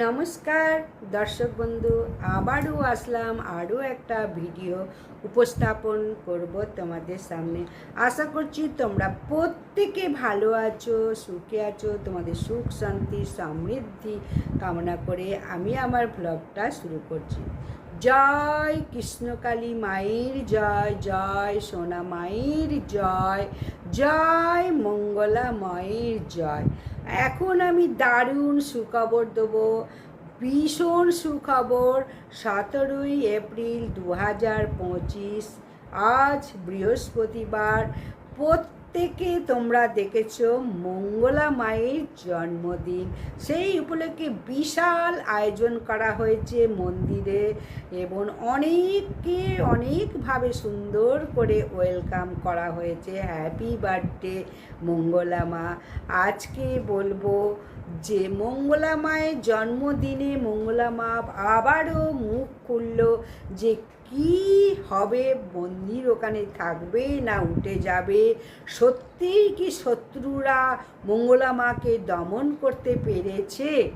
নমস্কার, দর্শক বন্ধু, আবারও আসলাম, আরও একটা ভিডিও উপস্থাপন করব তোমাদের সামনে। আশা করছি তোমরা প্রত্যেকে ভালো আছো, সুখে আছো, তোমাদের সুখ, শান্তি, সমৃদ্ধি কামনা করে আমি আমার ব্লগটা শুরু করছি। জয় কৃষ্ণকালী মায়ের জয় জয় সোনা মায়ের জয় জয় মঙ্গলা মায়ের জয়। এখন আমি দারুণ সুখবর দেবো। ভীষণ সুখবর। সতেরোই এপ্রিল দু হাজার পঁচিশ, আজ বৃহস্পতিবার। প্রত্যেকে তোমরা দেখেছ মঙ্গলা মায়ের জন্মদিন। সেই উপলক্ষে বিশাল আয়োজন করা হয়েছে মন্দিরে এবং অনেককে অনেকভাবে সুন্দর করে ওয়েলকাম করা হয়েছে। হ্যাপি বার্থডে মঙ্গলা মা আজকে বলব যে মঙ্গলা মায়ের জন্মদিনে মঙ্গলা মা আবারও মুখ খুলল যে কি হবে? মন্দির ওখানে থাকবে না উঠে যাবে? সত্যিই কি শত্রুরা মঙ্গলা মাকে দমন করতে পেরেছে?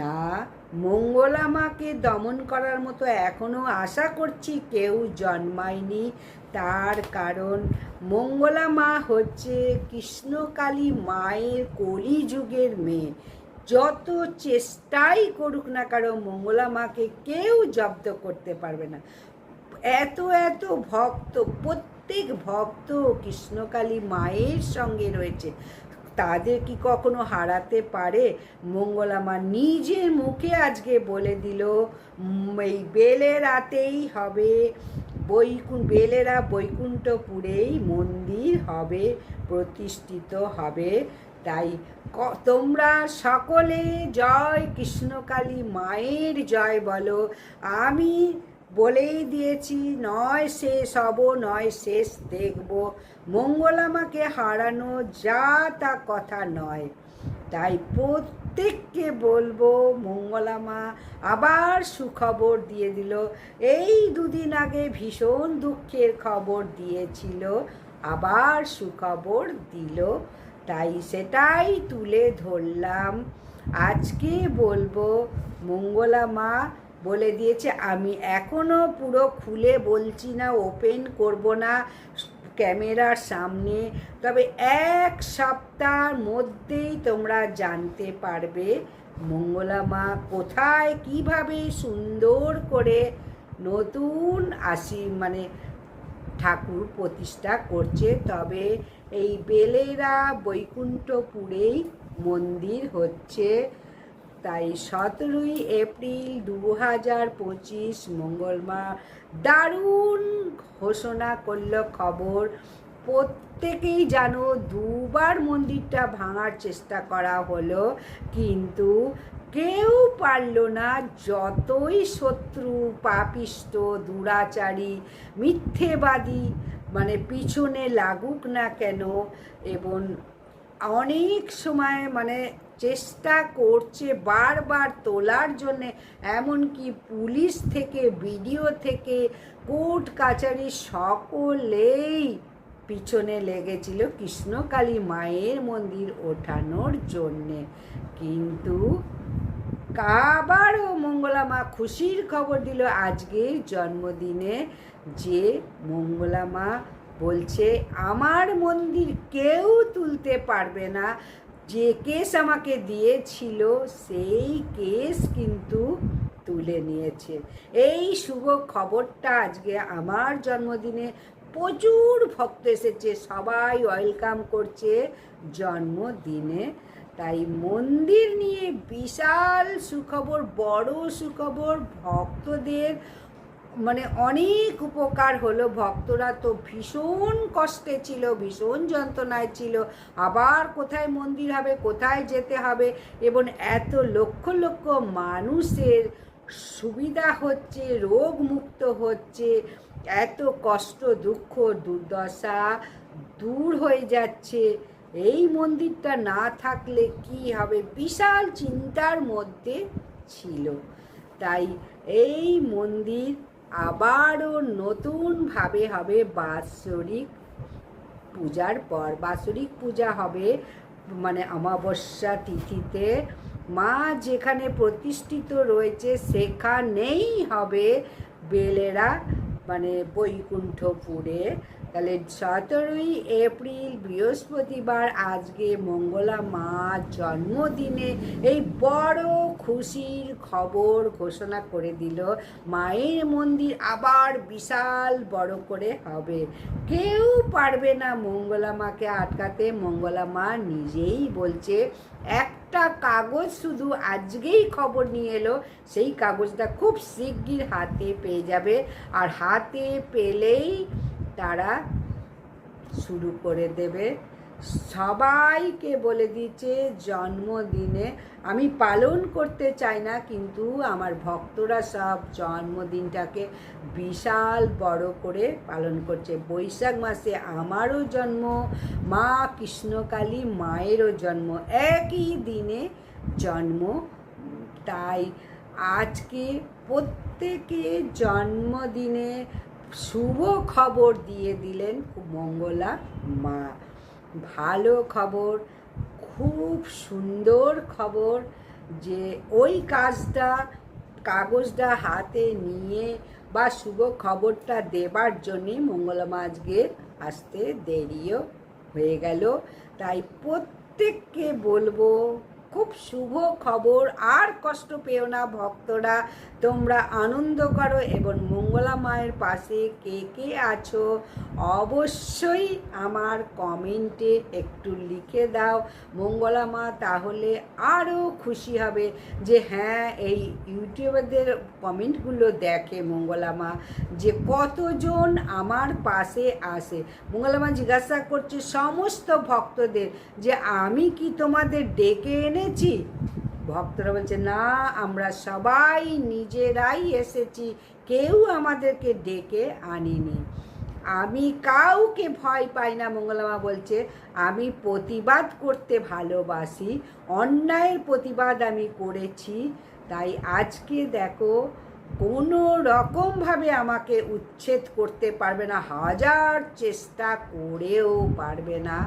না, মঙ্গলা মাকে দমন করার মতো এখনও আশা করছি কেউ জন্মায়নি। তার কারণ মঙ্গলা মা হচ্ছে কৃষ্ণকালী মায়ের কলিযুগের মেয়ে। যত চেষ্টাই করুক না কারও মঙ্গলা মাকে কেউ জব্দ করতে পারবে না। এত এত ভক্ত, প্রত্যেক ভক্ত কৃষ্ণকালী মায়ের সঙ্গে রয়েছে। তাদের কি কখনো হারাতে পারে? মঙ্গলা মা নিজের মুখে আজকে বলে দিল এই বেলে রাতেই হবে বৈকুণ বেলেরা বৈকুণ্ঠপুরেই মন্দির হবে, প্রতিষ্ঠিত হবে। তাই তোমরা সকলে জয় কৃষ্ণকালী মায়ের জয় বলো। আমি বলেই দিয়েছি, নয় শেষ হব নয় শেষ দেখব। মঙ্গলামাকে হারানো যা তা কথা নয়। তাই প্রত্যেককে বলব মঙ্গলামা আবার সুখবর দিয়ে দিল। এই দুদিন আগে ভীষণ দুঃখের খবর দিয়েছিল, আবার সুখবর দিল। তাই সেটাই তুলে ধরলাম। আজকে বলব, মঙ্গলা মা বলে দিয়েছে, আমি এখনও পুরো খুলে বলছি না ওপেন করব না ক্যামেরার সামনে। তবে এক সপ্তাহের মধ্যেই তোমরা জানতে পারবে, মঙ্গলা মা কোথায়, কীভাবে সুন্দর করে নতুন আসি মানে ঠাকুর প্রতিষ্ঠা করছে। তবে এই বেলেরা বৈকুণ্ঠপুরেই মন্দির হচ্ছে। তাই সতেরোই এপ্রিল দু হাজার পঁচিশ মঙ্গলবার দারুণ ঘোষণা করল খবর। প্রত্যেকেই জানো দুবার মন্দিরটা ভাঙার চেষ্টা করা হলো, কিন্তু কেউ পারল না যতই শত্রু, পাপিষ্ট, দুরাচারী, মিথ্যেবাদী মানে পিছনে লাগুক না কেন, এবং অনেক সময় মানে চেষ্টা করছে বারবার তোলার জন্যে, এমনকি পুলিশ থেকে, বিডিও থেকে, কোর্ট কাছারি সকলেই পিছনে লেগেছিল কৃষ্ণকালী মায়ের মন্দির ওঠানোর জন্যে। কিন্তু আবারও মঙ্গলা মা খুশির খবর দিল, আজকের জন্মদিনে যে মঙ্গলা মা বলছে, আমার মন্দির কেউ তুলতে পারবে না। যে কেস আমাকে দিয়েছিল, সেই কেস কিন্তু তুলে নিয়েছে। এই শুভ খবরটা আজকে আমার জন্মদিনে প্রচুর ভক্ত এসেছে, সবাই ওয়েলকাম করছে জন্মদিনে। তাই মন্দির নিয়ে বিশাল সুখবর, বড় সুখবর, ভক্তদের মানে অনেক উপকার হলো। ভক্তরা তো ভীষণ কষ্টে ছিল, ভীষণ যন্ত্রণায় ছিল। আবার কোথায় মন্দির হবে, কোথায় যেতে হবে? এবং এত লক্ষ লক্ষ মানুষের সুবিধা হচ্ছে রোগ মুক্ত হচ্ছে। এত কষ্ট, দুঃখ, দুর্দশা দূর হয়ে যাচ্ছে। এই মন্দিরটা না থাকলে কি হবে? বিশাল চিন্তার মধ্যে ছিল। তাই এই মন্দির আবারও নতুনভাবে হবে বাৎসরিক পূজার পর। বাৎসরিক পূজা হবে মানে অমাবস্যা তিথিতে। মা যেখানে প্রতিষ্ঠিত রয়েছে, সেখানেই হবে বেলেরা মানে বৈকুণ্ঠপুরে। তাহলে সতেরোই এপ্রিল বৃহস্পতিবার আজকে মঙ্গলা মা জন্মদিনে এই বড় খুশির খবর ঘোষণা করে দিল। মায়ের মন্দির আবার বিশাল বড় করে হবে। কেউ পারবে না মঙ্গলা মাকে আটকাতে। মঙ্গলা মা নিজেই বলছে, একটা কাগজ শুধু আজকেই খবর নিয়ে এলো। সেই কাগজটা খুব শিগগির হাতে পেয়ে যাবে। আর হাতে পেলেই তারা শুরু করে দেবে। সবাইকে বলে দিচ্ছে জন্মদিনে। আমি পালন করতে চাই না, কিন্তু আমার ভক্তরা সব জন্মদিনটাকে বিশাল বড় করে পালন করছে। বৈশাখ মাসে আমারও জন্ম, মা কৃষ্ণকালী মায়েরও জন্ম। একই দিনে জন্ম। তাই আজকে প্রত্যেকে জন্মদিনে শুভ খবর দিয়ে দিলেন মঙ্গলা মা। ভালো খবর, খুব সুন্দর খবর যে ওই কাজটা কাগজটা হাতে নিয়ে বা শুভ খবরটা দেবার জন্যে মঙ্গলা মা আজকে আসতে দেরিও হয়ে গেল। তাই প্রত্যেককে বলব খুব শুভ খবর, আর কষ্ট পেও না ভক্তরা। তোমরা আনন্দ করো এবং মঙ্গলা মায়ের পাশে কে কে আছো, অবশ্যই আমার কমেন্টে একটু লিখে দাও। মঙ্গলা মা, তাহলে আরও খুশি হবে যে হ্যাঁ এই ইউটিউবারদের কমেন্টগুলো দেখে মঙ্গলা মা, যে কতজন আমার পাশে আসে মঙ্গলা মা জিজ্ঞাসা করছে সমস্ত ভক্তদের যে, আমি কি তোমাদের ডেকে এনেছি ভক্তরা বলছে, না, আমরা সবাই নিজেরাই এসেছি। কেউ আমাদেরকে ডেকে আনিনি। আমি কাউকে ভয় পাই না। মঙ্গলামা বলছে, আমি প্রতিবাদ করতে ভালোবাসি। অন্যায়ের প্রতিবাদ আমি করেছি। তাই আজকে দেখো কোনো রকমভাবে আমাকে উচ্ছেদ করতে পারবে না, হাজার চেষ্টা করেও পারবে না।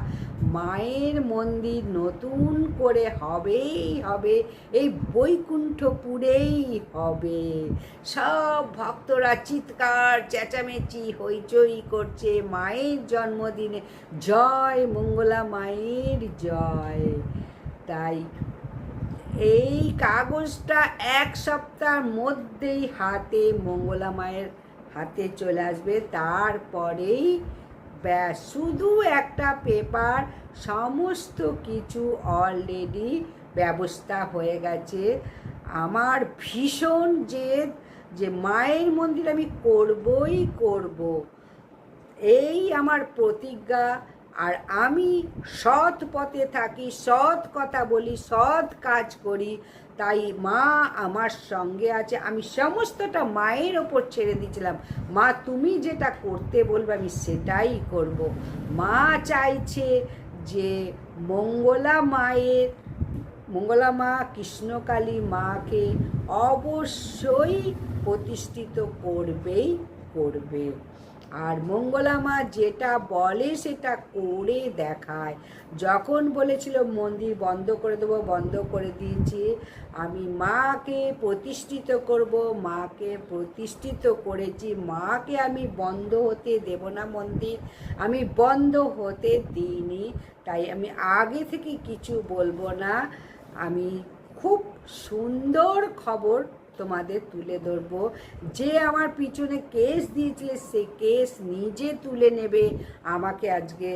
মায়ের মন্দির নতুন করে হবেই হবে, এই বৈকুণ্ঠপুরেই হবে। সব ভক্তরা চিৎকার, চেঁচামেচি, হইচই করছে, মায়ের জন্মদিনে। জয় মঙ্গলা মায়ের জয়। তাই এই কাগজটা এক সপ্তাহের মধ্যেই হাতে, মঙ্গলা মায়ের হাতে চলে আসবে। তারপরেই ব্যাস, শুধু একটা পেপার, সমস্ত কিছু অলরেডি ব্যবস্থা হয়ে গেছে। আমার ভীষণ জেদ যে মায়ের মন্দির আমি করবই করব। এই আমার প্রতিজ্ঞা আর আমি সৎ পথে থাকি, সৎ কথা বলি, সৎ কাজ করি, তাই মা আমার সঙ্গে আছে। আমি সমস্তটা মায়ের ওপর ছেড়ে দিয়েছিলাম। মা, তুমি যেটা করতে বলবে আমি সেটাই করব। মা চাইছে যে মঙ্গলা মায়ের, মঙ্গলা মা কৃষ্ণকালী মাকে অবশ্যই প্রতিষ্ঠিত করবেই করবে। আর মঙ্গলা মা যেটা বলে সেটা করে দেখায়। যখন বলেছিল, মন্দির বন্ধ করে দেবো, বন্ধ করে দিয়েছি, আমি মাকে প্রতিষ্ঠিত করব, মাকে প্রতিষ্ঠিত করেছি, মাকে আমি বন্ধ হতে দেব না মন্দির, আমি বন্ধ হতে দিইনি, তাই আমি আগে থেকে কিছু বলব না। আমি খুব সুন্দর খবর তোমাদের তুলে ধরবো। যে আমার পিছনে কেস দিয়েছিলে সে কেস নিজে তুলে নেবে। আমাকে আজকে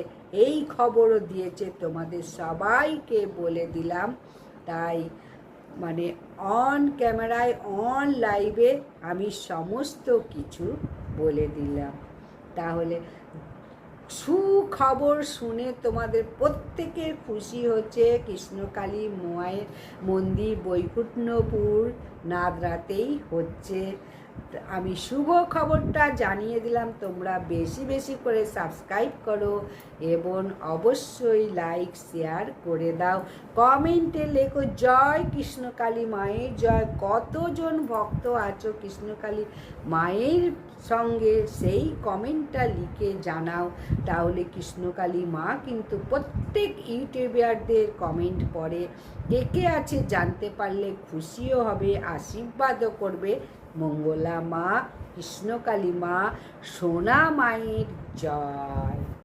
এই খবরও দিয়েছে, তোমাদের সবাইকে বলে দিলাম। তাই মানে অন ক্যামেরায় অন লাইভে আমি সমস্ত কিছু বলে দিলাম। তাহলে সুখবর শুনে তোমাদের প্রত্যেকের খুশি হচ্ছে কৃষ্ণকালী মায়ের মন্দির, বৈকুণ্ঠপুর। নাদরাতেই হচ্ছে আমি শুভ খবরটা জানিয়ে দিলাম। তোমরা বেশি বেশি করে সাবস্ক্রাইব করো এবং অবশ্যই লাইক শেয়ার করে দাও। কমেন্টে লেখো, জয় কৃষ্ণকালী মায়ের জয়। কতজন ভক্ত আছো কৃষ্ণকালী মায়ের সঙ্গে সেই কমেন্টটা লিখে জানাও। তাহলে কৃষ্ণকালী মা কিন্তু প্রত্যেক ইউটিউবারদের কমেন্ট পড়ে। কে কে আছে জানতে পারলে খুশিও হবে, আশীর্বাদও করবে। মঙ্গলা মা কৃষ্ণকালী মা সোনা মায়ের জয়।